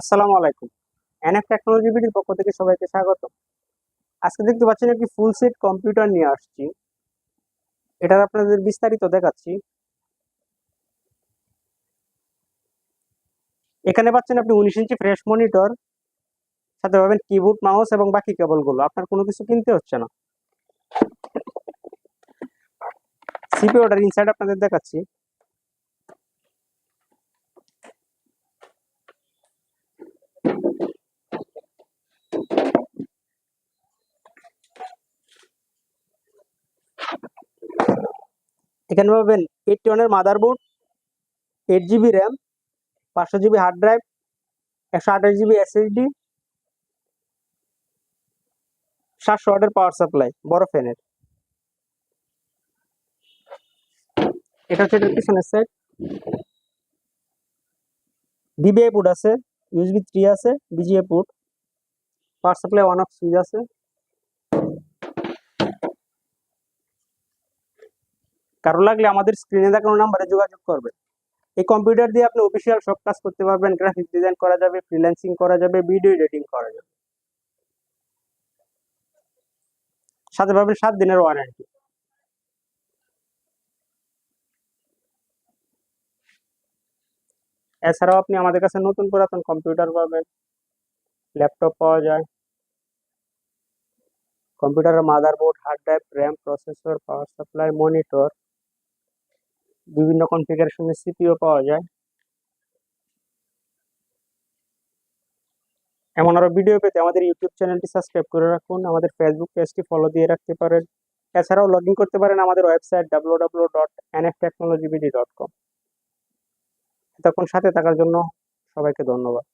আসসালামু আলাইকুম। NF technology বিডির পক্ষ থেকে সবাইকে স্বাগত। আজকে দেখতে পাচ্ছেন একটি ফুল সেট কম্পিউটার নিয়ে আসছি। এটার আপনাদের বিস্তারিত দেখাচ্ছি। এখানে পাচ্ছেন আপনি উনিশ ইঞ্চি ফ্রেশ মনিটর সাথে পাবেন কিবোর্ড মাউস এবং বাকি কেবলগুলো। আপনার কোনো কিছু কিনতে হচ্ছে না। সিপিওটার ইনসাইড আপনাদের দেখাচ্ছি। এখানে পাবেন এইটটি ওয়ানের মাদারবোর্ড এইট জিবি র্যাম পাঁচশো জিবি হার্ড ড্রাইভ একশো আঠাশ জিবি এসএসডি সাতশো ওয়াটের পাওয়ার সাপ্লাই বড় ফ্যানের এটা হচ্ছে এটার পিছনের সাইড ডিবিআই পুট আছে ইউএসবি থ্রি আছে VGA port power supply on off switch আছে। কারও লাগলে আমাদের স্ক্রিনে দেখানো নাম্বারে যোগাযোগ করবেন এই কম্পিউটার দিয়ে আপনি অফিসিয়াল সব কাজ করতে পারবেন গ্রাফিক ডিজাইন করা যাবে ফ্রিল্যান্সিং করা যাবে ভিডিও এডিটিং করা যাবে। সাথে পাবেন সাত দিনের ওয়ারেন্টি এছাড়াও আপনি আমাদের কাছে নতুন পুরাতন কম্পিউটার পাবেন ল্যাপটপ পাওয়া যায়। কম্পিউটারের motherboard hard drive RAM processor power supply monitor বিভিন্ন কনফিগারেশনের সিপিও পাওয়া যায়। এমন আরও ভিডিও পেতে আমাদের ইউটিউব চ্যানেলটি সাবস্ক্রাইব করে রাখুন। আমাদের ফেসবুক পেজটি ফলো দিয়ে রাখতে পারেন। এছাড়াও লগ করতে পারেন আমাদের website W W dot NF technology BD dot com এতক্ষণ সাথে থাকার জন্য সবাইকে ধন্যবাদ।